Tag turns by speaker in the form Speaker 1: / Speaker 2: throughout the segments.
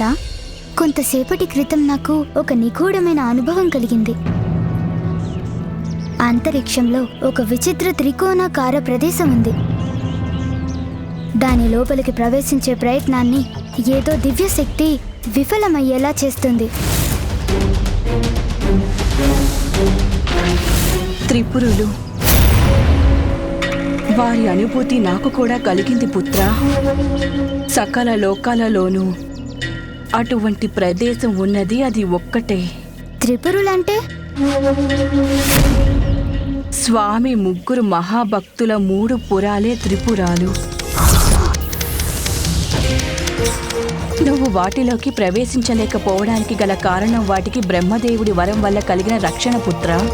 Speaker 1: తర్వాత కొంతసేపటి క్రితం నాకు ఒక నిగూఢమైన అనుభవం కలిగింది. అంతరిక్షంలో ఒక విచిత్ర త్రికోణాకార ప్రదేశం ఉంది. దాని లోపలికి ప్రవేశించే ప్రయత్నాన్ని ఏదో దివ్యశక్తి విఫలమయ్యేలా చేస్తుంది.
Speaker 2: త్రిపురులు. వారి అనుభూతి నాకు కూడా కలిగింది పుత్ర. సకల లోకాలలోనూ అటువంటి ప్రదేశం ఉన్నది అది ఒక్కటే.
Speaker 1: త్రిపురులంటే?
Speaker 2: స్వామి ముగ్గురు మహాభక్తుల మూడు పురాలే త్రిపురాలు. నువ్వు వాటిలోకి ప్రవేశించలేకపోవడానికి గల కారణం వాటికి బ్రహ్మదేవుడి వరం వల్ల కలిగిన రక్షణ పుత్ర?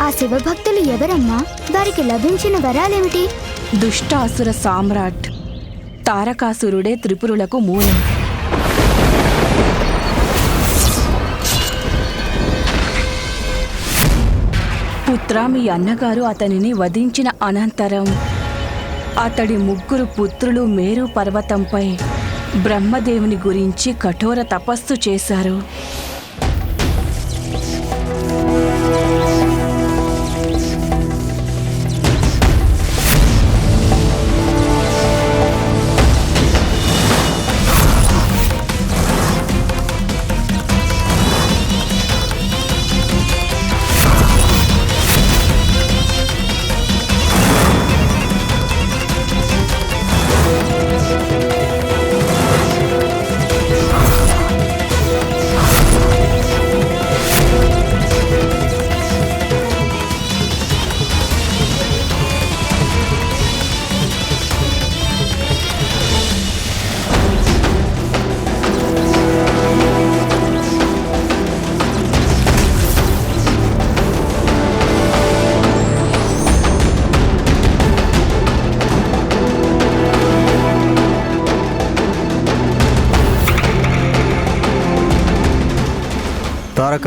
Speaker 1: ఆ శివభక్తులు ఎవరమ్మా? వారికి లభించిన వరాలేమిటి?
Speaker 2: దుష్ట అసుర సామ్రాట్. తారకాసురుడే త్రిపురులకు మూలం. పుత్ర మీ అన్నగారు అతనిని వధించిన అనంతరం అతడి ముగ్గురు పుత్రులు మేరు పర్వతంపై బ్రహ్మదేవుని గురించి కఠోర తపస్సు చేశారు.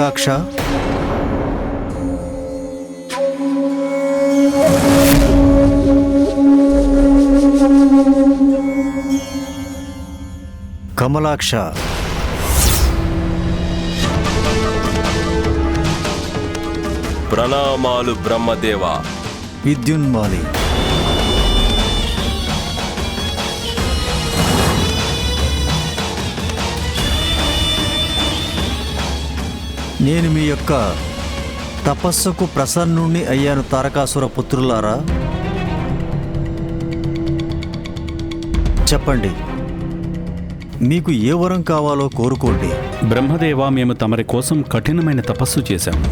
Speaker 3: తారకాక్ష కమలాక్ష.
Speaker 4: ప్రణామాలు బ్రహ్మదేవ.
Speaker 3: విద్యున్మాలి. నేను మీ యొక్క తపస్సుకు ప్రసన్నుణ్ణి అయ్యాను తారకాసుర పుత్రులారా. చెప్పండి మీకు ఏ వరం కావాలో కోరుకోండి.
Speaker 5: బ్రహ్మదేవ మేము తమరి కోసం కఠినమైన తపస్సు చేశాము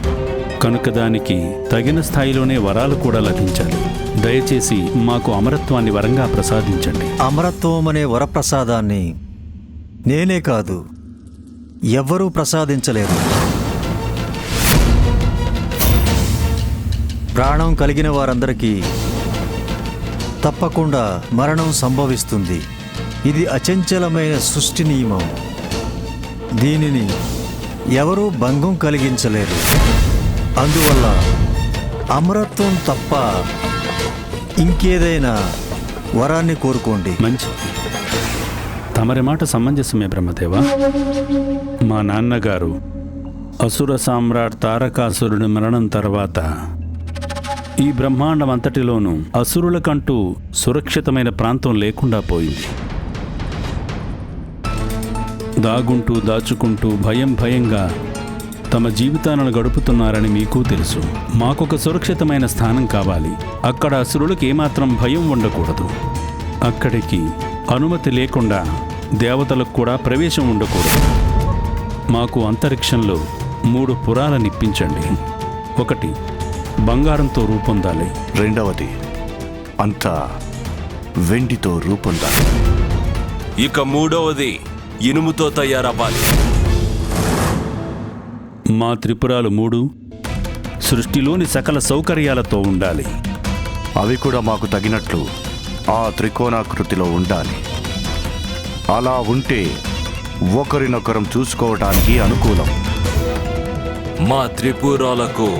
Speaker 5: కనుక దానికి తగిన స్థాయిలోనే వరాలు కూడా లభించాలి. దయచేసి మాకు అమరత్వాన్ని వరంగా ప్రసాదించండి.
Speaker 3: అమరత్వం అనే వరప్రసాదాన్ని నేనే కాదు ఎవ్వరూ ప్రసాదించలేరు ప్రాణం కలిగిన వారందరికీ తప్పకుండా మరణం సంభవిస్తుంది. ఇది అచంచలమైన సృష్టి నియమం. దీనిని ఎవరూ భంగం కలిగించలేరు అందువల్ల అమరత్వం తప్ప ఇంకేదైనా వరాన్ని కోరుకోండి.
Speaker 5: మంచిది తమరి మాట సమంజసమే బ్రహ్మదేవ. మా నాన్నగారు అసుర సామ్రాట్ తారకాసురుడి మరణం తర్వాత ఈ బ్రహ్మాండం అంతటిలోనూ అసురులకంటూ సురక్షితమైన ప్రాంతం లేకుండా పోయింది. దాగుంటూ దాచుకుంటూ భయం భయంగా తమ జీవితాలను గడుపుతున్నారని మీకు తెలుసు. మాకొక సురక్షితమైన స్థానం కావాలి. అక్కడ అసురులకు ఏమాత్రం భయం ఉండకూడదు. అక్కడికి అనుమతి లేకుండా దేవతలకు కూడా ప్రవేశం ఉండకూడదు. మాకు అంతరిక్షంలో మూడు పురాలనిప్పించండి ఒకటి బంగారంతో రూపొందాలి.
Speaker 6: రెండవది అంతా వెండితో రూపొందాలి.
Speaker 4: ఇక మూడవది ఇనుముతో తయారవ్వాలి.
Speaker 5: మా త్రిపురాలు మూడు సృష్టిలోని సకల సౌకర్యాలతో ఉండాలి.
Speaker 6: అవి కూడా మాకు తగినట్లు ఆ త్రికోణాకృతిలో ఉండాలి. అలా ఉంటే ఒకరినొకరం చూసుకోవడానికి అనుకూలం.
Speaker 4: మా త్రిపురాలకు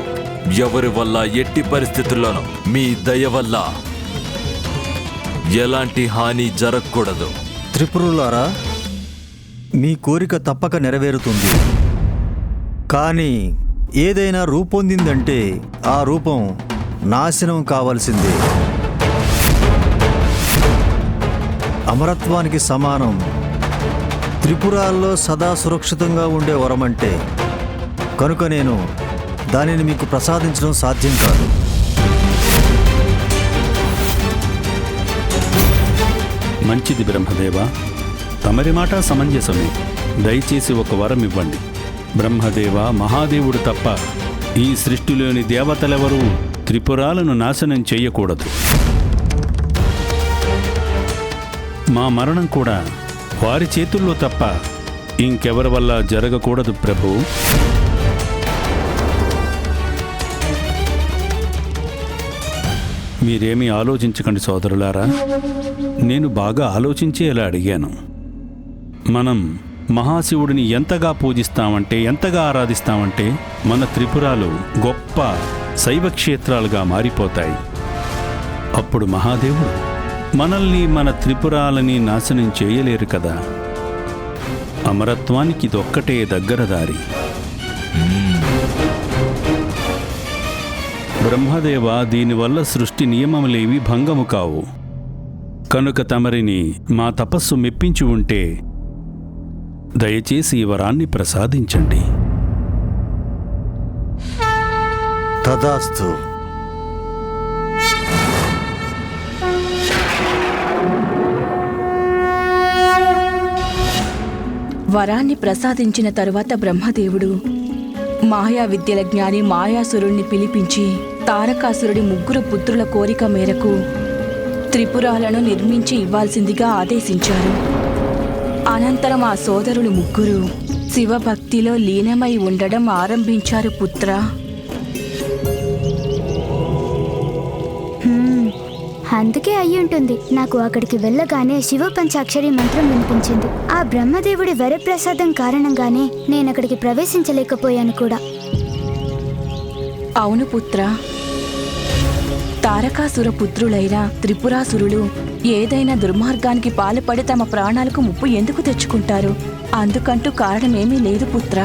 Speaker 4: ఎవరి వల్ల ఎట్టి పరిస్థితుల్లోనూ మీ దయ వల్ల ఎలాంటి హాని జరగకూడదు.
Speaker 3: త్రిపురులారా మీ కోరిక తప్పక నెరవేరుతుంది. కానీ ఏదైనా రూపొందిందంటే ఆ రూపం నాశనం కావాల్సిందే. అమరత్వానికి సమానం. త్రిపురాల్లో సదా సురక్షితంగా ఉండే వరమంటే కనుక నేను దానిని మీకు ప్రసాదించడం సాధ్యం కాదు.
Speaker 5: మంచిది బ్రహ్మదేవ. తమరి మాట సమంజసమే. దయచేసి ఒక వరం ఇవ్వండి. బ్రహ్మదేవ మహాదేవుడు తప్ప ఈ సృష్టిలోని దేవతలెవరూ త్రిపురాలను నాశనం చేయకూడదు. మా మరణం కూడా వారి చేతుల్లో తప్ప ఇంకెవరి వల్ల జరగకూడదు ప్రభు. మీరేమీ ఆలోచించకండి సోదరులారా. నేను బాగా ఆలోచించి ఇలా అడిగాను. మనం మహాశివుడిని ఎంతగా పూజిస్తామంటే ఎంతగా ఆరాధిస్తామంటే మన త్రిపురాలు గొప్ప శైవ క్షేత్రాలుగా మారిపోతాయి. అప్పుడు మహాదేవుడు మనల్ని మన త్రిపురాలని నాశనం చేయలేరు కదా. అమరత్వానికి ఇదొక్కటే దగ్గర దారి. బ్రహ్మదేవ దీనివల్ల సృష్టి నియమములేవి భంగము కావు. కనుక తమరిని మా తపస్సు మెప్పించి ఉంటే దయచేసి ఈ వరాన్ని ప్రసాదించండి.
Speaker 3: తదాస్తు.
Speaker 2: వరాన్ని ప్రసాదించిన తరువాత బ్రహ్మదేవుడు మాయా విద్యల జ్ఞాని మాయాసురుణ్ణి పిలిపించి తారకాసురుడి ముగ్గురు పుత్రుల కోరిక మేరకు త్రిపురాలను నిర్మించి ఇవ్వాల్సిందిగా ఆదేశించారు. అనంతరం ఆ సోదరులు ముగ్గురు శివభక్తిలో లీనమై ఉండడం ఆరంభించారు పుత్ర.
Speaker 1: అందుకే అయి ఉంటుంది. నాకు అక్కడికి వెళ్ళగానే శివ పంచాక్షరి మంత్రం వినిపించింది. ఆ బ్రహ్మదేవుడి వరప్రసాదం కారణంగానే నేను అక్కడికి ప్రవేశించలేకపోయాను కూడా.
Speaker 2: అవును పుత్ర. తారకాసుర పుత్రులైన త్రిపురాసురులు ఏదైనా దుర్మార్గానికి పాల్పడి తమ ప్రాణాలకు ముప్పు ఎందుకు తెచ్చుకుంటారు? అందుకంటూ కారణమేమీ లేదు పుత్ర.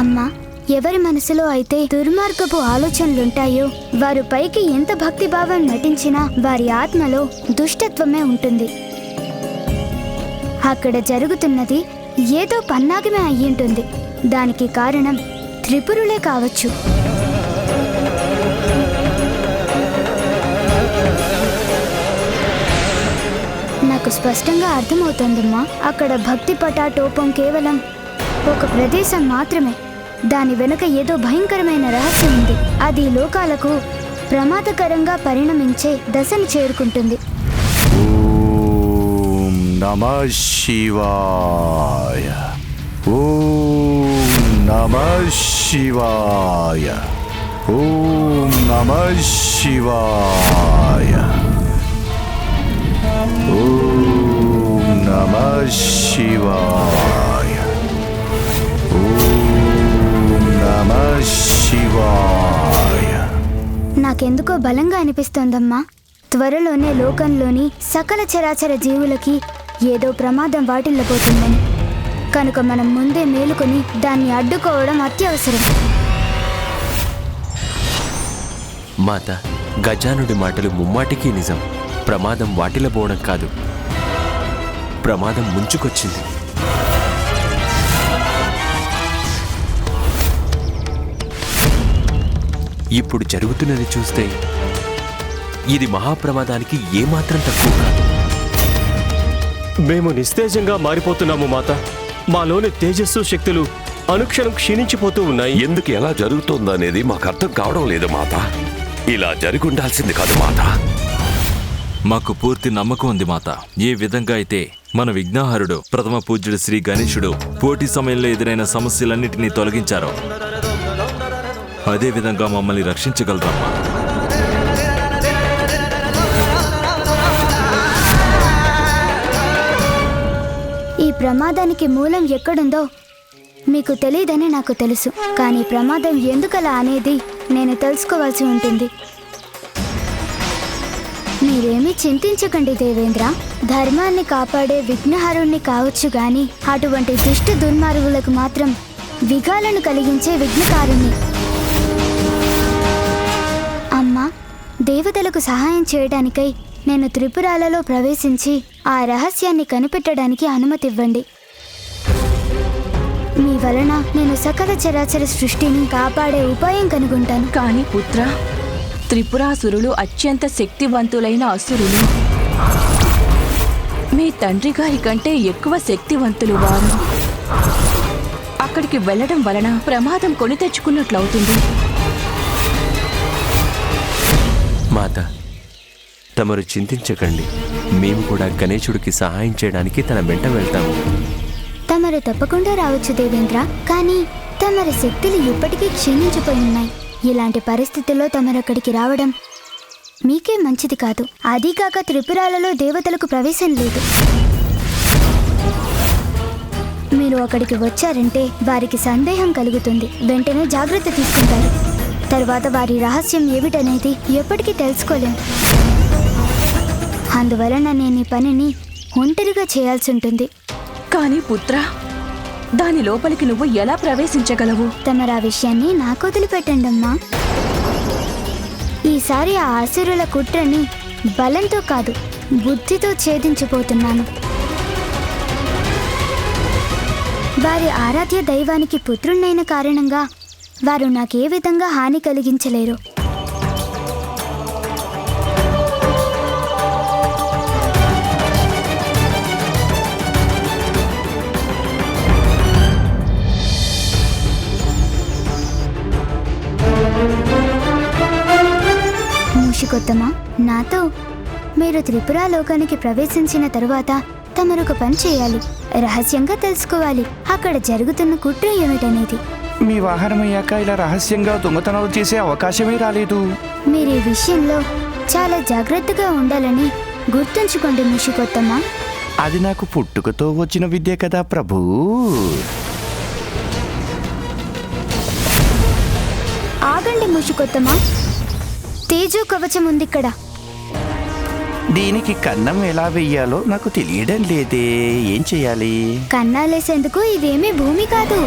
Speaker 1: అమ్మా ఎవరి మనసులో అయితే దుర్మార్గపు ఆలోచనలుంటాయో వారు పైకి ఎంత భక్తిభావం నటించినా వారి ఆత్మలో దుష్టత్వమే ఉంటుంది. అక్కడ జరుగుతున్నది ఏదో పన్నాగమే అయ్యుంటుంది. దానికి కారణం త్రిపురులే కావచ్చు. నాకు స్పష్టంగా అర్థమవుతోందమ్మా. అక్కడ భక్తి పటాటోపం కేవలం ఒక ప్రదేశం మాత్రమే. దాని వెనుక ఏదో భయంకరమైన రహస్యం ఉంది. అది లోకాలకు ప్రమాదకరంగా పరిణమించే దశను చేరుకుంటుంది.
Speaker 6: నమ శివాయ. ఓం నమ శివాయ. ఓం నమ శివాయ. ఓం నమ శివాయ. ఓం నమ శివాయ.
Speaker 1: నాకెందుకో బలంగా అనిపిస్తోందమ్మా. త్వరలోనే లోకంలోని సకల చరాచర జీవులకి ఏదో ప్రమాదం వాటిల్లబోతుందని. కనుక మనం ముందే మేలుకొని దాన్ని అడ్డుకోవడం అత్యవసరం.
Speaker 7: మాత గజానుడి మాటలు ముమ్మాటికి నిజం. ప్రమాదం వాటిల్లబోవడం కాదు. ప్రమాదం ముంచుకొచ్చింది. ఇప్పుడు జరుగుతున్నది చూస్తే ఇది మహాప్రమాదానికి ఏమాత్రం తక్కువ కాదు.
Speaker 8: మేము నిస్తేజంగా మారిపోతున్నాము మాత. మాలోని తేజస్సు శక్తులు అనుక్షణం క్షీణించిపోతూ ఉన్నాయి.
Speaker 9: ఎందుకు ఎలా జరుగుతోందనేది మాకు అర్థం కావడం లేదు మాత. ఇలా జరిగి ఉండాల్సింది కాదు మాత.
Speaker 4: మాకు పూర్తి నమ్మకం ఉంది మాత. ఏ విధంగా అయితే మన విఘ్నహరుడు ప్రథమ పూజ్యుడు శ్రీ గణేశుడు పోటీ సమయంలో ఎదురైన సమస్యలన్నిటినీ తొలగించారో అదే విధంగా మమ్మల్ని రక్షించగలరమ్మా
Speaker 1: ప్రమాదానికి మూలం ఎక్కడుందో మీకు తెలియదని నాకు తెలుసు. కానీ ప్రమాదం ఎందుకలా అనేది నేను తెలుసుకోవాల్సి ఉంటుంది. మీరేమీ చింతించకండి దేవేంద్ర. ధర్మాన్ని కాపాడే విఘ్నహరుణ్ణి కావచ్చు గాని అటువంటి దుష్ట దుర్మార్గులకు మాత్రం విఘాలను కలిగించే విఘ్నకారుణ్ణి. అమ్మా దేవతలకు సహాయం చేయడానికై నేను త్రిపురాలలో ప్రవేశించి ఆ రహస్యాన్ని కనిపెట్టడానికి అనుమతివ్వండి. మీ వలన నేను సకల చరాచర సృష్టిని కాపాడే ఉపాయం కనుగొంటాను.
Speaker 2: కాని పుత్ర త్రిపురాసురులు అత్యంత శక్తివంతులైన అసురులు. మీ తండ్రి గారి కంటే ఎక్కువ శక్తివంతులు వారు. అక్కడికి వెళ్ళడం వలన ప్రమాదం కొని తెచ్చుకున్నట్లవుతుంది.
Speaker 7: మాత తమరు చింతించకండి. మేము కూడా గణేశుడికి సహాయం చేయడానికి తన వెంట వెళ్తాము.
Speaker 1: తమరు తప్పకుండా రావచ్చు దేవేంద్ర కానీ తమరి శక్తులు ఇప్పటికీ క్షీణించిపోయి ఉన్నాయి ఇలాంటి పరిస్థితుల్లో తమరు అక్కడికి రావడం మీకే మంచిది కాదు. అదీకాక త్రిపురాలలో దేవతలకు ప్రవేశం లేదు. మీరు అక్కడికి వచ్చారంటే వారికి సందేహం కలుగుతుంది. వెంటనే జాగ్రత్త తీసుకుంటారు. తర్వాత వారి రహస్యం ఏమిటనేది ఎప్పటికీ తెలుసుకోలేం. అందువలన నేను ఈ పనిని ఒంటరిగా చేయాల్సి ఉంటుంది
Speaker 2: కాని పుత్ర దాని లోపలికి నువ్వు ఎలా ప్రవేశించగలవు?
Speaker 1: తమరు ఆ విషయాన్ని నాకు వదిలిపెట్టండి అమ్మా ఈసారి ఆ అసురుల కుట్రని బలంతో కాదు బుద్ధితో ఛేదించబోతున్నాను. వారి ఆరాధ్య దైవానికి పుత్రుణ్ణైన కారణంగా వారు నాకే విధంగా హాని కలిగించలేరు. మూషికొత్తమా నాతో? మీరు త్రిపుర లోకానికి ప్రవేశించిన తరువాత తమరొక పని చేయాలి. రహస్యంగా తెలుసుకోవాలి. అక్కడ జరుగుతున్న కుట్ర ఏమిటనేది.
Speaker 10: మీ వాహనం అయ్యాక ఇలా రహస్యంగా దొంగతనాలు చేసే అవకాశమే రాలేదు.
Speaker 1: మీరు ఈ విషయంలో చాలా జాగ్రత్తగా ఉండాలని గుర్తుంచుకోండి మూషికొత్తమ్మ.
Speaker 10: అది నాకు పుట్టుకతో వచ్చిన విద్య కదా ప్రభు.
Speaker 1: ఆగండి మూషికొత్తమ్మ. తేజో కవచం ఉంది ఇక్కడ
Speaker 10: దీనికి కన్నం ఎలా వెయ్యాలో నాకు తెలియడం లేదే. ఏం చేయాలి?
Speaker 1: కన్నాలేసేందుకు ఇదేమీ భూమి కాదు.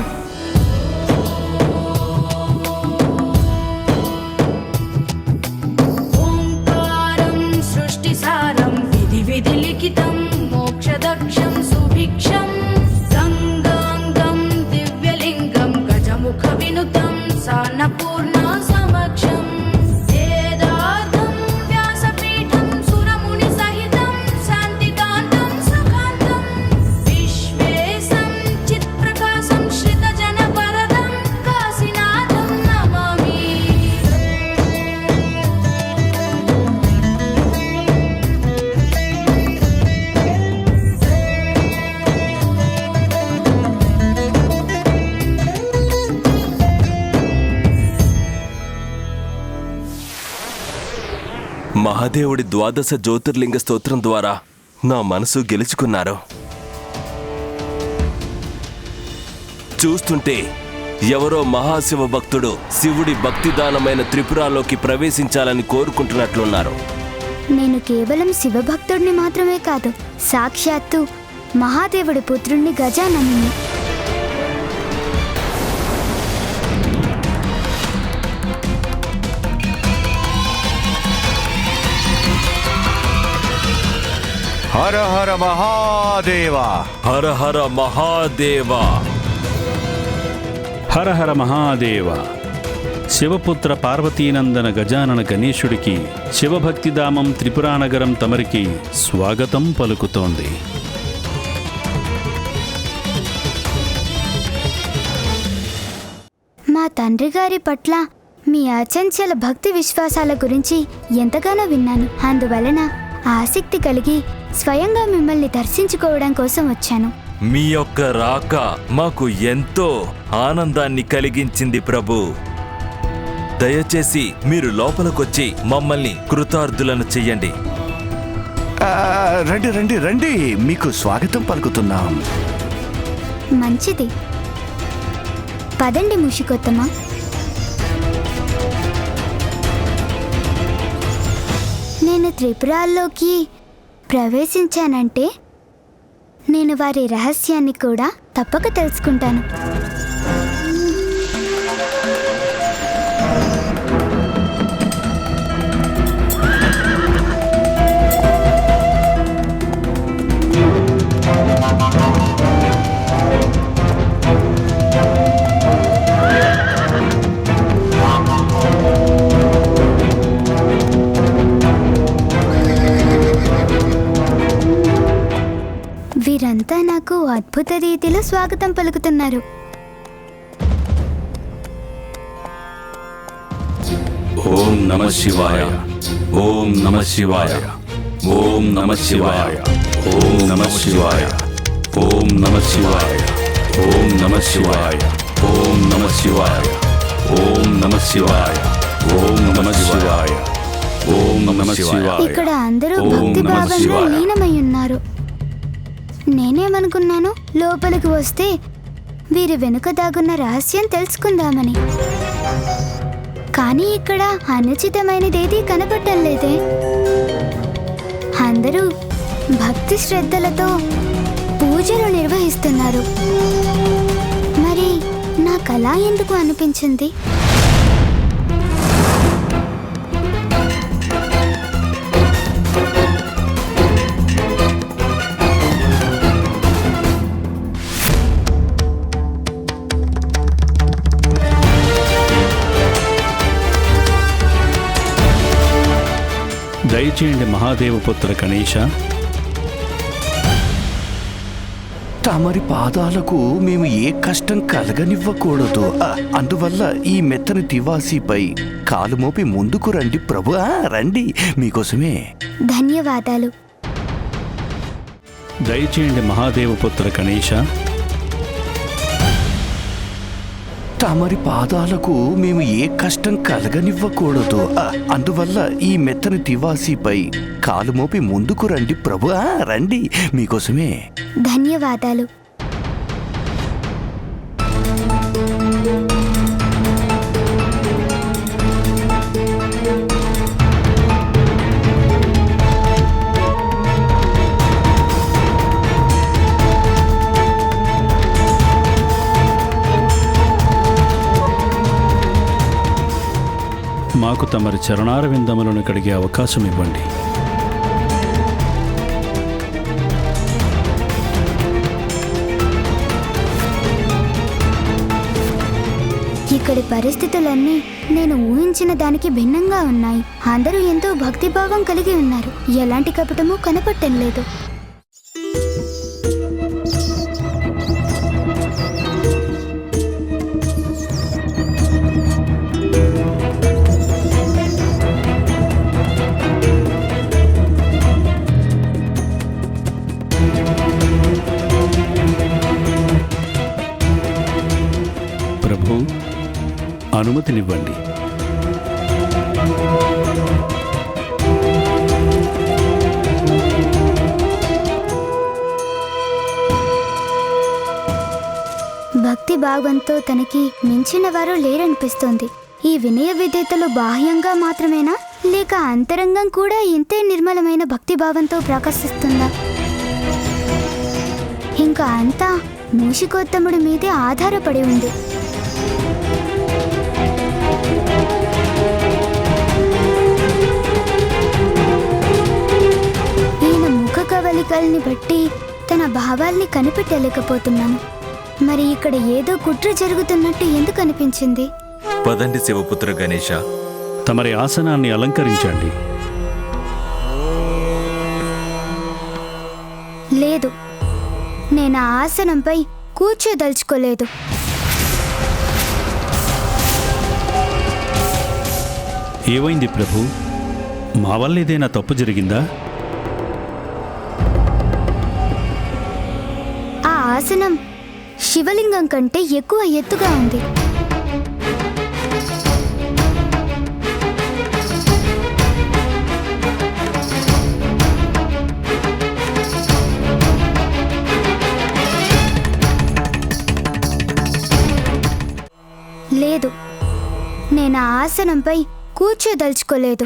Speaker 11: ఓంకారం సృష్టిసారం విధి విధి లిఖితం.
Speaker 4: మహాదేవుడి ద్వాదశ జ్యోతిర్లింగ స్తోత్రం ద్వారా నా మనసు గెలుచుకున్నారు. చూస్తుంటే ఎవరో మహాశివ భక్తుడు శివుడి భక్తిదానమైన త్రిపురాలోకి ప్రవేశించాలని కోరుకుంటున్నట్లున్నారు.
Speaker 1: నేను కేవలం శివభక్తుడిని మాత్రమే కాదు సాక్షాత్తు మహాదేవుడి పుత్రుణ్ణి గజానని
Speaker 6: హర హర మహాదేవా.
Speaker 4: హర హర మహాదేవా.
Speaker 5: హర హర మహాదేవ. శివపుత్ర పార్వతీనందన గజానన గణేశుడికి శివభక్తిధామం త్రిపురానగరం తమరికి స్వాగతం పలుకుతోంది.
Speaker 1: మా తండ్రి గారి పట్ల మీ అచంచల భక్తి విశ్వాసాల గురించి ఎంతగానో విన్నాను. అందువలన ఆసక్తి కలిగి స్వయంగా మిమ్మల్ని దర్శించుకోవడం కోసం వచ్చాను.
Speaker 4: మీ యొక్క రాక మాకు ఎంతో ఆనందాన్ని కలిగించింది ప్రభు. దయచేసి మీరు లోపలికొచ్చి మమ్మల్ని కృతార్థులను చెయ్యండి.
Speaker 10: రండి రండి రండి. మీకు స్వాగతం పలుకుతున్నాం.
Speaker 1: మంచిది. పదండి ముషికొత్తమ్మ. నేను త్రిపురాల్లోకి ప్రవేశించానంటే నేను వారి రహస్యాన్ని కూడా తప్పక తెలుసుకుంటాను. వీరంతా నాకు అద్భుత రీతిలో స్వాగతం పలుకుతున్నారు
Speaker 5: ఓం నమ శివాయ ఓం నమ శివాయ ఓం నమ శివాయ ఓం నమ శివాయ ఓం నమ శివాయ ఓం నమ శివాయ ఓం నమ శివాయ ఓం నమ శివాయ ఓం నమ శివాయ ఓం నమ శివాయ
Speaker 1: ఇక్కడ అందరూ భక్తి భావంలో. లీనమై ఉన్నారు నేనేమనుకున్నాను? లోపలికి వస్తే వీరి వెనుక దాగున్న రహస్యం తెలుసుకుందామని. కానీ ఇక్కడ అనుచితమైనదేదీ కనపడటం లేదే. అందరూ భక్తి శ్రద్ధలతో పూజలు నిర్వహిస్తున్నారు. మరి నాకు అలా ఎందుకు అనిపించింది?
Speaker 5: దయచేయండి మహాదేవపుత్ర గణేశ.
Speaker 10: తమరి పాదాలకు మేము ఏ కష్టం కలగనివ్వకూడదు. అందువల్ల ఈ మెత్తని తివాసీపై కాలు మోపి ముందుకు రండి ప్రభు. రండి మీకోసమే.
Speaker 1: ధన్యవాదాలు.
Speaker 5: దయచేయండి మహాదేవపుత్ర గణేశ.
Speaker 10: తమరి పాదాలకు మేము ఏ కష్టం కలగనివ్వకూడదు. అందువల్ల ఈ మెత్తని తివాసీపై కాలు మోపి ముందుకు రండి ప్రభు. రండి మీకోసమే.
Speaker 1: ధన్యవాదాలు.
Speaker 5: నాకు తమరి చరణారవిందములను కడిగే అవకాశం ఇవ్వండి.
Speaker 1: ఇక్కడి పరిస్థితులన్నీ నేను ఊహించిన దానికి భిన్నంగా ఉన్నాయి. అందరూ ఎంతో భక్తిభావం కలిగి ఉన్నారు. ఎలాంటి కపటమూ కనపడటం లేదు.
Speaker 5: అనుమతినివ్వండి.
Speaker 1: భక్తి భావంతో తనకి మించిన వారు లేరనిపిస్తోంది. ఈ వినయ విధేతలు బాహ్యంగా మాత్రమేనా? లేక అంతరంగం కూడా ఇంతే నిర్మలమైన భక్తి భావంతో ప్రకాశిస్తుందా? ఇంకా అంతా మూషికోత్తముడి మీదే ఆధారపడి ఉంది. కవలికల్ని బట్టి తన భావాల్ని కనిపెట్టలేకపోతున్నాను. మరి ఇక్కడ ఏదో కుట్ర జరుగుతున్నట్టు ఎందుకు అనిపించింది?
Speaker 4: పదండి శివపుత్ర గణేశ.
Speaker 5: తమరి ఆసనాన్ని అలంకరించండి.
Speaker 1: లేదు. నేను ఆ ఆసనంపై కూర్చోదలుచుకోలేదు.
Speaker 5: ఏమైంది ప్రభు? మా వల్ల ఏదైనా తప్పు జరిగిందా?
Speaker 1: ఆసనం శివలింగం కంటే ఎక్కువ ఎత్తుగా ఉంది. లేదు నేను ఆ ఆసనంపై కూర్చోదలుచుకోలేదు.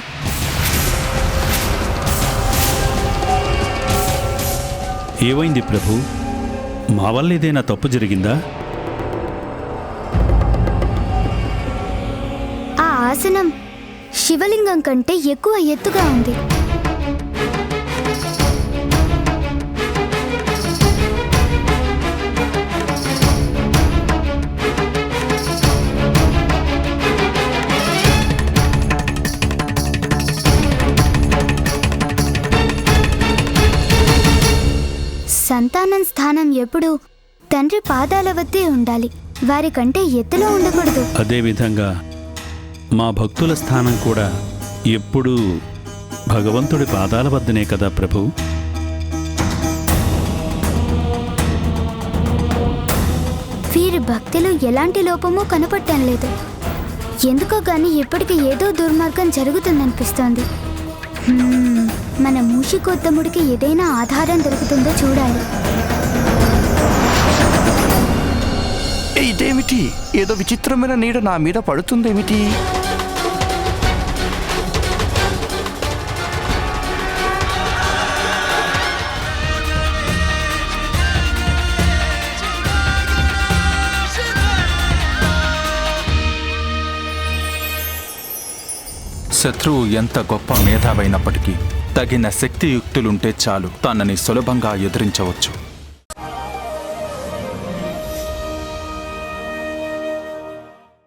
Speaker 5: ఏమైంది ప్రభు? మా వల్ల ఏదైనా తప్పు జరిగిందా?
Speaker 1: ఆ ఆసనం శివలింగం కంటే ఎక్కువ ఎత్తుగా ఉంది. ఎప్పుడు తండ్రి పాదాల వద్దే ఉండాలి. వారి కంటే ఎత్తులో ఉండకూడదు.
Speaker 5: అదేవిధంగా మా భక్తుల స్థానం కూడా ఎప్పుడూ భగవంతుడి పాదాల వద్దనే కదా ప్రభు?
Speaker 1: వీరి భక్తిలో ఎలాంటి లోపమూ కనపడటం లేదు. ఎందుకో గాని ఇప్పటికి ఏదో దుర్మార్గం జరుగుతుందనిపిస్తోంది. హ్మ్, మన మూషికోత్తముడికి ఏదైనా ఆధారం దొరుకుతుందో చూడాలి.
Speaker 10: ఇదేమిటి? ఏదో విచిత్రమైన నీడ నా మీద పడుతుందేమిటి?
Speaker 12: శత్రువు ఎంత గొప్ప మేధావైనప్పటికీ తగిన శక్తియుక్తులుంటే చాలు తనని సులభంగా ఎదిరించవచ్చు.